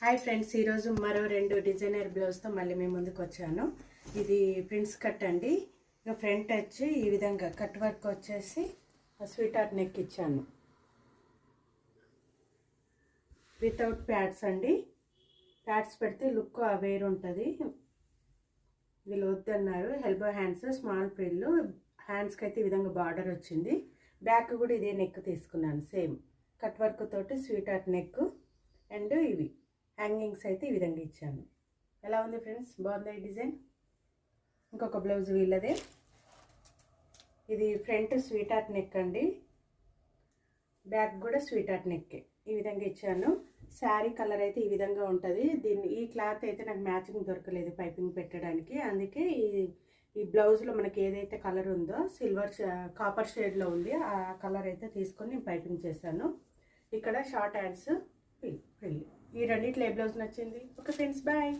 Hi friends ఈరోజు మరో రెండు డిజైనర్ బ్లౌజ్తో మళ్ళీ మేము ముందుకు వచ్చాను. ఇది ప్రిన్స్ కట్ అండి. ఇక ఫ్రంట్ వచ్చి ఈ విధంగా కట్ వర్క్ వచ్చేసి స్వీట్ ఆర్ట్ నెక్ ఇచ్చాను. వితౌట్ ప్యాడ్స్ అండి. ప్యాడ్స్ పెడితే లుక్ వేరు ఉంటుంది. వీళ్ళు వద్దన్నారు. హెల్బో హ్యాండ్స్ స్మాల్ ప్రిల్లు హ్యాండ్స్కి అయితే ఈ విధంగా బార్డర్ వచ్చింది. బ్యాక్ కూడా ఇదే నెక్ తీసుకున్నాను సేమ్ కట్ వర్క్ తోటి స్వీట్ ఆర్ట్ నెక్ హ్యాంగింగ్స్ అయితే ఈ విధంగా ఇచ్చాను. ఎలా ఉంది ఫ్రెండ్స్? బాగుంది ఈ డిజైన్? ఇంకొక బ్లౌజ్ వీళ్ళదే. ఇది ఫ్రంట్ స్వీట్ ఆర్ట్ నెక్ అండి. బ్యాక్ కూడా స్వీట్ ఆర్ట్ నెక్కే ఈ విధంగా ఇచ్చాను. శారీ కలర్ అయితే ఈ విధంగా ఉంటుంది. దీన్ని ఈ క్లాత్ అయితే నాకు మ్యాచింగ్ దొరకలేదు పైపింగ్ పెట్టడానికి. అందుకే ఈ ఈ బ్లౌజ్లో మనకి ఏదైతే కలర్ ఉందో సిల్వర్ కాపర్ షేడ్లో ఉంది ఆ కలర్ అయితే తీసుకొని నేను పైపింగ్ చేశాను. ఇక్కడ షార్ట్ హ్యాండ్స్ ఈ రెండిట్లో ఏ బ్లౌజ్ నచ్చింది? Okay friends bye.